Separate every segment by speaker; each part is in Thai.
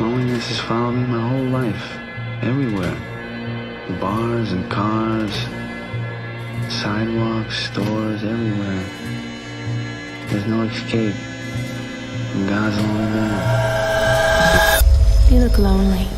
Speaker 1: Loneliness has followed me my whole life, everywhere. Bars and cars, sidewalks, stores, everywhere. There's no escape. And God's the only.
Speaker 2: You look lonely.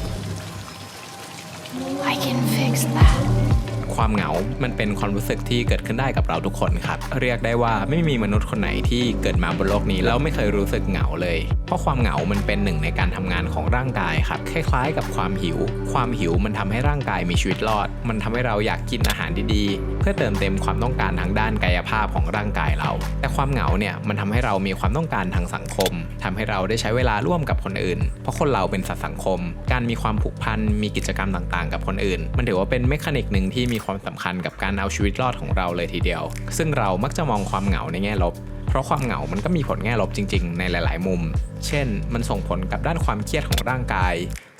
Speaker 2: I can fix that.
Speaker 3: ความเหงา มันเป็นความรู้สึกที่เกิดขึ้นได้กับเราทุกคนครับ เรียกได้ว่าไม่มีมนุษย์คนไหนที่เกิดมาบนโลกนี้แล้วไม่เคยรู้สึกเหงาเลย เพราะความเหงา มันเป็นหนึ่งในการทำงานของร่างกายครับ คล้ายๆ กับความหิว ความหิวมันทำให้ร่างกายมีชีวิตรอด มันทำให้เราอยากกินอาหารดีๆ เพื่อเติมเต็มความต้องการทางด้านกายภาพของร่างกายเรา แต่ความเหงาเนี่ยมันทำให้เรามีความต้องการทางสังคมทำให้เราได้ใช้เวลาร่วมกับคนอื่น เพราะคนเราเป็นสัตว์สังคม การมีความผูกพัน มีกิจกรรมต่างๆ กับคนอื่น มันถือว่าเป็นเมคานิกหนึ่งที่มีความสำคัญกับการเอาชีวิตรอดของเราเลยทีเดียว ซึ่งเรามักจะมองความเหงาในแง่ลบ เพราะความเหงามันก็มีผลแง่ลบจริง ๆ ในหลาย ๆ มุม เช่น มันส่งผลกับด้านความเครียดของร่างกาย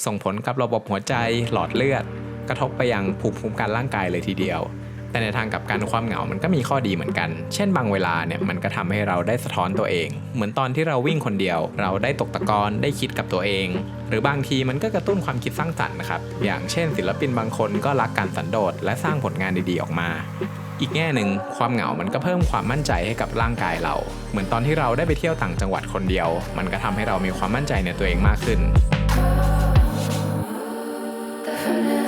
Speaker 3: ส่งผลกับระบบหัวใจ หลอดเลือด กระทบไปยังภูมิคุ้มกันร่างกายเลยทีเดียว แต่ในทางกับการความเหงา มันก็มีข้อดีเหมือนกัน เช่นบางเวลาเนี่ยมันก็ทำให้เราได้สะท้อนตัวเอง เหมือนตอนที่เราวิ่งคนเดียว เราได้ตกตะกอนได้คิดกับตัวเอง หรือบางทีมันก็กระตุ้นความคิดสร้างสรรค์นะครับ อย่างเช่น ศิลปินบางคนก็รักการสันโดษและสร้างผลงานดีๆออกมาอีกแง่หนึ่งความเหงา มันก็เพิ่มความมั่นใจให้กับร่างกายเรา เหมือนตอนที่เราได้ไปเที่ยวต่างจังหวัดคนเดียว มันก็ทำให้เรามีความมั่นใจในตัวเองมากขึ้น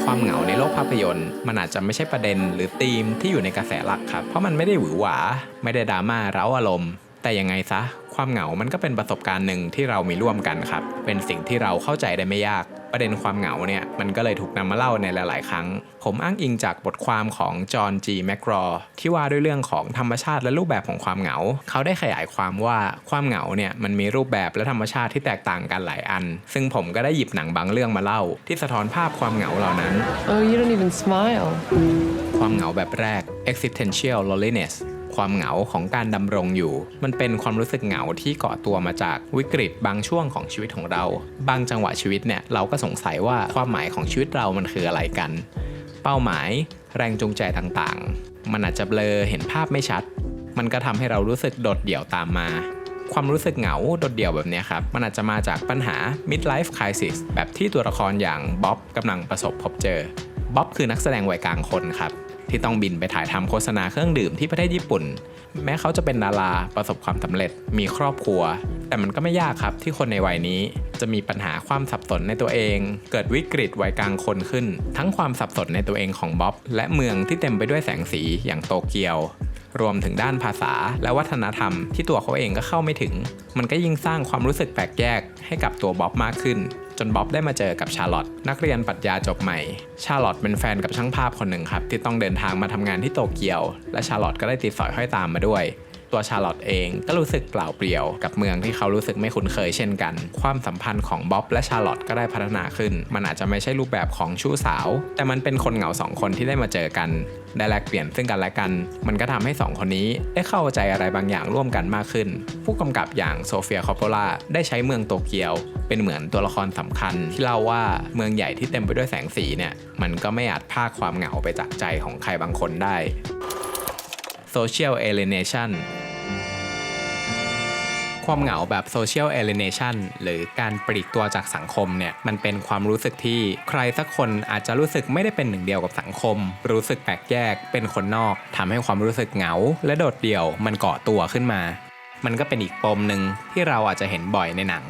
Speaker 3: ความเหงาในโลกภาพยนตร์มันอาจจะไม่ใช่ประเด็นหรือธีมที่อยู่ในกระแสหลักครับ เพราะมันไม่ได้หวือหวา ไม่ได้ดราม่าเร้าอารมณ์ แต่ยังไงซะ ความเหงามันก็เป็นประสบการณ์หนึ่งที่เรามีร่วมกันครับ เป็นสิ่งที่เราเข้าใจได้ไม่ยาก ประเด็นความเหงาเนี่ยมันก็เลยถูกนำมาเล่าในหลาย ๆ ครั้ง ผมอ้างอิงจากบทความของจอห์นจีแมกรอที่ว่าด้วยเรื่องของธรรมชาติและรูปแบบของความเหงา เขาได้ขยายความว่าความเหงาเนี่ยมันมีรูปแบบและธรรมชาติที่แตกต่างกันหลายอัน ซึ่งผมก็ได้หยิบหนังบางเรื่องมาเล่า ที่สะท้อนภาพความเหงาเหล่านั้น
Speaker 4: Oh, you don't even smile.
Speaker 3: ความเหงาแบบแรก existential loneliness ความเหงาของการดำรงอยู่ มันเป็นความรู้สึกเหงาที่เกาะตัวมาจากวิกฤตบางช่วงของชีวิตของเรา บางจังหวะชีวิตเนี่ยเราก็สงสัยว่าความหมายของชีวิตเรามันคืออะไรกัน เป้าหมาย แรงจูงใจต่างๆ มันอาจจะเบลอเห็นภาพไม่ชัด มันก็ทำให้เรารู้สึกโดดเดี่ยวตามมาความรู้สึกเหงาโดดเดี่ยวแบบนี้ครับ มันอาจจะมาจากปัญหา midlife crisis แบบที่ตัวละครอย่างบ๊อบกำลังประสบพบเจอ บ๊อบคือนักแสดงวัยกลางคนครับ ที่ต้องบินไปถ่ายทำโฆษณาเครื่องดื่มที่ประเทศญี่ปุ่น แม้เขาจะเป็นดาราประสบความสำเร็จมีครอบครัว แต่มันก็ไม่ยากครับที่คนในวัยนี้ จะมีปัญหาความสับสนในตัวเอง เกิดวิกฤตวัยกลางคนขึ้น ทั้งความสับสนในตัวเองของบ๊อบและเมืองที่เต็มไปด้วยแสงสีอย่างโตเกียว รวมถึงด้านภาษาและวัฒนธรรมที่ตัวเขาเองก็เข้าไม่ถึง มันก็ยิ่งสร้างความรู้สึกแปลกแยกให้กับตัวบ๊อบมากขึ้น จนบ๊อบได้มาเจอกับชาร์ลอตนักเรียนปรัชญาจบใหม่ ชาร์ลอตเป็นแฟนกับช่างภาพคนหนึ่งครับ ที่ต้องเดินทางมาทำงานที่โตเกียว และชาร์ลอตก็ได้ติดสอยห้อยตามมาด้วย ตัวชาร์ลอตเองก็รู้สึกเปล่าเปลี่ยวกับเมืองที่เขารู้สึกไม่คุ้นเคยเช่นกัน ความสัมพันธ์ของบ๊อบและชาร์ลอตก็ได้พัฒนาขึ้น มันอาจจะไม่ใช่รูปแบบของชู้สาว แต่มันเป็นคนเหงาสองคนที่ได้มาเจอกัน ได้แลกเปลี่ยนซึ่งกันและกัน มันก็ทำให้สองคนนี้ได้เข้าใจอะไรบางอย่างร่วมกันมากขึ้น ผู้กำกับอย่างโซเฟียคอปโปล่าได้ใช้เมืองโตเกียว เป็นเหมือนตัวละครสำคัญ ที่เล่าว่าเมืองใหญ่ที่เต็มไปด้วยแสงสีเนี่ยมันก็ไม่อาจพากความเหงาไปจากใจของใครบางคนได้ social alienation ความเหงาแบบ social alienation หรือการปลีกตัวจากสังคมเนี่ยมันเป็นความรู้สึกที่ใครสักคนอาจจะรู้สึกไม่ได้เป็นหนึ่งเดียวกับสังคม รู้สึกแปลกแยกเป็นคนนอกทำให้ความรู้สึกเหงา และโดดเดี่ยวมันเกาะตัวขึ้นมา มันก็เป็นอีกปมหนึ่งที่เราอาจจะเห็นบ่อยในหนัง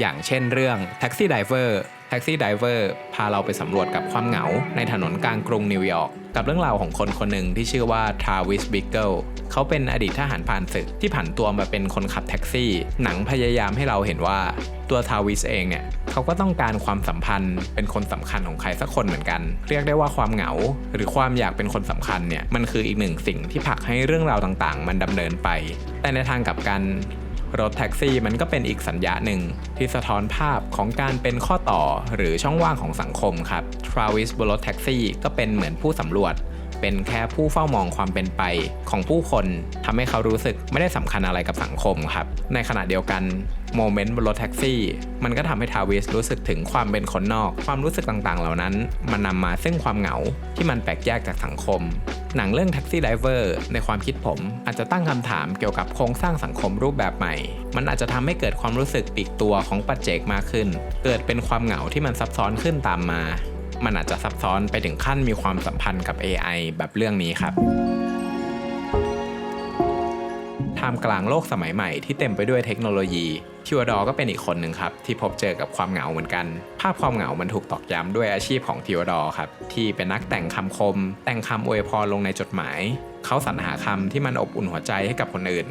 Speaker 3: อย่างเช่นเรื่อง Taxi Driver Taxi Driver พาเราไปสำรวจกับความเหงา ในถนนกลางกรุงนิวยอร์กกับเรื่องราวของคนคนหนึ่งที่ชื่อว่าทาวิสบิกเกิลเขาเป็นอดีตทหารพรานศึกที่ผันตัวมาเป็นคนขับแท็กซี่ หนังพยายามให้เราเห็นว่าตัวทาวิสเองเนี่ยเขาก็ต้องการความสัมพันธ์ เป็นคนสำคัญของใครสักคนเหมือนกัน เรียกได้ว่าความเหงา หรือความอยากเป็นคนสำคัญเนี่ยมันคืออีกหนึ่งสิ่งที่ผลักให้เรื่องราวต่างๆ มันดำเนินไป แต่ในทางกลับกัน รถแท็กซี่มันก็เป็นอีกสัญญาหนึ่ง ที่สะท้อนภาพของการเป็นข้อต่อหรือช่องว่างของสังคมครับทราวิสบนรถแท็กซี่ก็เป็นเหมือนผู้สำรวจ เป็นแค่ผู้เฝ้ามองความเป็นไปของผู้คนทำให้เขารู้สึกไม่ได้สำคัญอะไรกับสังคมครับ ในขณะเดียวกันโมเมนต์บนรถแท็กซี่ มันก็ทำให้ทาวิสรู้สึกถึงความเป็นคนนอก ความรู้สึกต่างๆ เหล่านั้น มันนำมาซึ่งความเหงาที่มันแปลกแยกจากสังคม หนังเรื่อง Taxi Driver ในความคิดผม อาจจะตั้งคำถามเกี่ยวกับโครงสร้างสังคมรูปแบบใหม่ มันอาจจะทำให้เกิดความรู้สึกปีกตัวของปัจเจกมากขึ้น เกิดเป็นความเหงาที่มันซับซ้อนขึ้นตามมา มันอาจจะซับซ้อนไปถึงขั้นมีความสัมพันธ์กับ AI แบบเรื่องนี้ครับท่ามกลางโลกสมัยใหม่ที่เต็มไปด้วยเทคโนโลยีทิวดอร์ก็เป็นอีกคนหนึ่งครับ ที่พบเจอกับความเหงาเหมือนกัน ภาพความเหงามันถูกตอกย้ำด้วยอาชีพของทิวดอร์ครับ ที่เป็นนักแต่งคำคม แต่งคำอวยพรลงในจดหมาย เขาสรรหาคำที่มันอบอุ่นหัวใจให้กับคนอื่น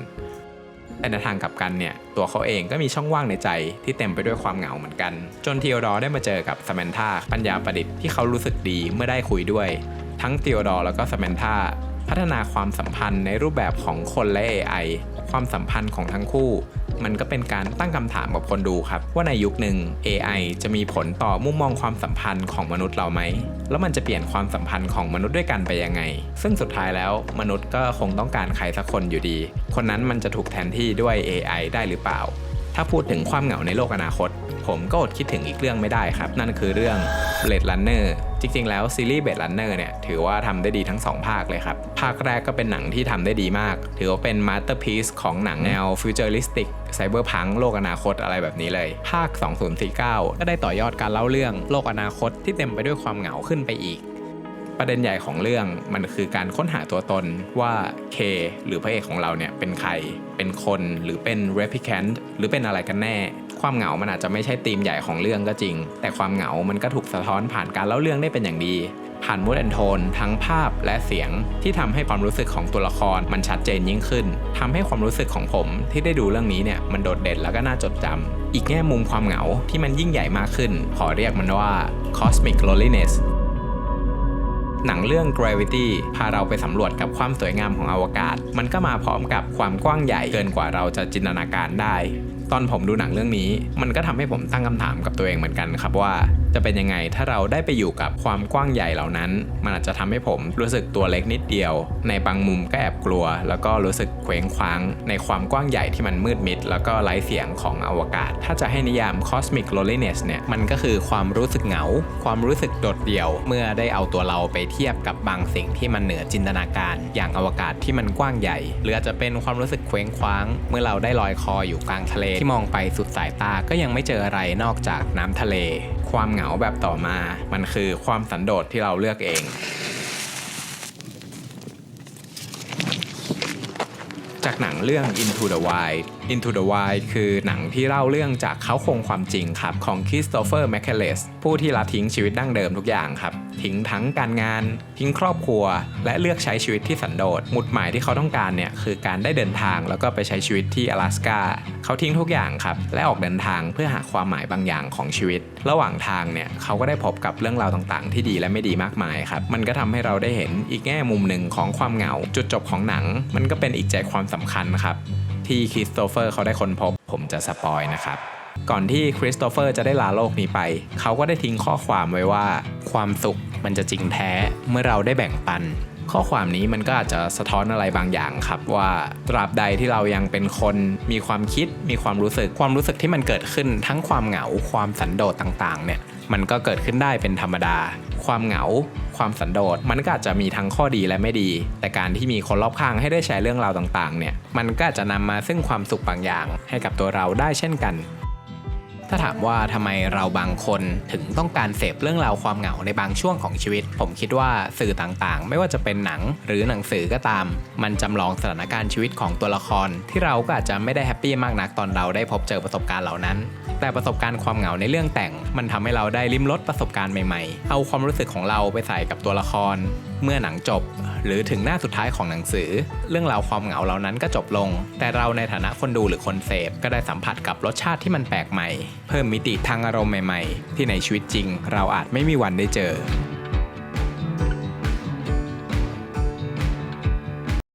Speaker 3: แต่ในทางกลับกันเนี่ยตัวเขาเองก็มีช่องว่างในใจที่เต็มไปด้วยความเหงาเหมือนกัน จนเทีโอดอร์ได้มาเจอกับสแมนธาปัญญาประดิษฐ์ที่เขารู้สึกดีเมื่อได้คุยด้วย ทั้งเทีโอดอร์แล้วก็สแมนธาพัฒนาความสัมพันธ์ในรูปแบบของคนและ AI ความสัมพันธ์ของทั้งคู่ มันก็เป็นการตั้งคำถามกับคนดูครับ ว่าในยุคหนึ่ง AI จะมีผลต่อมุมมองความสัมพันธ์ของมนุษย์เราไหม แล้วมันจะเปลี่ยนความสัมพันธ์ของมนุษย์ด้วยกันไปยังไง ซึ่งสุดท้ายแล้วมนุษย์ก็คงต้องการใครสักคนอยู่ดี คนนั้นมันจะถูกแทนที่ด้วย AI ได้หรือเปล่า ถ้าพูดถึงความเหงาในโลกอนาคต ผมก็อดคิดถึงอีกเรื่องไม่ได้ครับ นั่นคือเรื่อง Blade Runner จริงๆ แล้วซีรีส์ Blade Runner เนี่ยถือว่าทำได้ดีทั้ง 2 ภาคเลยครับ ภาคแรกก็เป็นหนังที่ทำได้ดีมาก ถือว่าเป็น masterpiece ของหนังแนวฟิวเจอริสติกไซเบอร์พังโลกอนาคตอะไรแบบนี้เลย ภาค 2049 ก็ได้ต่อยอดการเล่าเรื่องโลกอนาคตที่เต็มไปด้วยความเหงาขึ้นไปอีก ประเด็นใหญ่ของเรื่องมันคือการค้นหาตัวตนว่าเคหรือพระเอกของเราเนี่ยเป็นใคร เป็นคนหรือเป็น replicant หรือเป็นอะไรกันแน่ ความเหงา มันอาจจะไม่ใช่ธีมใหญ่ของเรื่องก็จริง แต่ความเหงา มันก็ถูกสะท้อนผ่านการเล่าเรื่องได้เป็นอย่างดี ผ่านมูดแอนโทนทั้งภาพและเสียงที่ทำให้ความรู้สึกของตัวละครมันชัดเจนยิ่งขึ้นทำให้ความรู้สึกของผมที่ได้ดูเรื่องนี้เนี่ยมันโดดเด่นแล้วก็น่าจดจำอีกแง่มุมความเหงาที่มันยิ่งใหญ่มากขึ้น ขอเรียกมันว่า cosmic loneliness หนังเรื่อง Gravity พาเราไปสำรวจกับความสวยงามของอวกาศ มันก็มาพร้อมกับความกว้างใหญ่เกินกว่าเราจะจินตนาการได้ ตอนผมดูหนังเรื่องนี้ มันก็ทำให้ผมตั้งคำถามกับตัวเองเหมือนกันครับว่า จะเป็นยังไงถ้าเราได้ไปอยู่กับความกว้างใหญ่เหล่านั้น มันอาจจะทำให้ผมรู้สึกตัวเล็กนิดเดียว ในบางมุมก็แอบกลัว แล้วก็รู้สึกเคว้งคว้าง ในความกว้างใหญ่ที่มันมืดมิด แล้วก็ไร้เสียงของอวกาศ ถ้าจะให้นิยาม cosmic loneliness เนี่ยมันก็คือความรู้สึกเหงา ความรู้สึกโดดเดี่ยว เมื่อได้เอาตัวเราไปเทียบกับบางสิ่งที่มันเหนือจินตนาการ อย่างอวกาศที่มันกว้างใหญ่ หรืออาจจะเป็นความรู้สึกเคว้งคว้าง เมื่อเราได้ลอยคออยู่กลางทะเลที่มองไปสุดสายตาก็ยังไม่เจออะไรนอกจากน้ำทะเล ความเหงาแบบต่อมา มันคือความสันโดษที่เราเลือกเอง จากหนังเรื่อง Into the Wild Into the Wild คือหนังที่เล่าเรื่องจากเขาคงความจริงครับ ของคริสโตเฟอร์แมคเคเลสผู้ที่ละทิ้งชีวิตดั้งเดิมทุกอย่างครับ ทิ้งทั้งการงาน ทิ้งครอบครัว และเลือกใช้ชีวิตที่สันโดษหมุดหมายที่เขาต้องการเนี่ยคือการได้เดินทางแล้วก็ไปใช้ชีวิตที่阿拉สกาเขาทิ้งทุกอย่างครับ และออกเดินทางเพื่อหาความหมายบางอย่างของชีวิต ระหว่างทางเนี่ยเขาก็ได้พบกับเรื่องราวต่างๆ ที่ดีและไม่ดีมากมายครับมันก็ทำให้เราได้เห็นอีกแง่มุมหนึ่งของความเหงา จุดจบของหนัง มันก็เป็นอีกใจความสำคัญครับ ที่คริสโตเฟอร์เขาได้ค้นพบ ผมจะสปอยนะครับ ก่อนที่คริสโตเฟอร์จะได้ลาโลกนี้ไป เขาก็ได้ทิ้งข้อความไว้ว่า ความสุขมันจะจริงแท้เมื่อเราได้แบ่งปัน ข้อความนี้มันก็อาจจะสะท้อนอะไรบางอย่างครับว่าตราบใดที่เรายังเป็นคนมีความคิด มีความรู้สึกความรู้สึกที่มันเกิดขึ้นทั้งความเหงาความสันโดษต่างๆเนี่ยมันก็เกิดขึ้นได้เป็นธรรมดา ความเหงา ความสันโดษมันก็อาจจะมีทั้งข้อดีและไม่ดี แต่การที่มีคนรอบข้างให้ได้แชร์เรื่องราวต่างๆเนี่ยมันก็จจะนำมาซึ่งความสุขบางอย่าง ให้กับตัวเราได้เช่นกัน ถ้าถามว่าทำไมเราบางคนถึงต้องการเสพเรื่องราวความเหงาในบางช่วงของชีวิต ผมคิดว่าสื่อต่างๆ ไม่ว่าจะเป็นหนังหรือหนังสือก็ตาม มันจำลองสถานการณ์ชีวิตของตัวละคร ที่เราก็อาจจะไม่ได้แฮปปี้มากนักตอนเราได้พบเจอประสบการณ์เหล่านั้น แต่ประสบการณ์ความเหงาในเรื่องแต่ง มันทำให้เราได้ลิ้มรสประสบการณ์ใหม่ๆ เอาความรู้สึกของเราไปใส่กับตัวละคร เมื่อหนังจบ หรือถึงหน้าสุดท้ายของหนังสือ เรื่องราวความเหงาเหล่านั้นก็จบลง แต่เราในฐานะคนดูหรือคนเสพก็ได้สัมผัสกับรสชาติที่มันแปลกใหม่เพิ่มมิติทางอารมณ์ใหม่ ๆ ที่ในชีวิตจริง เราอาจไม่มีวันได้เจอ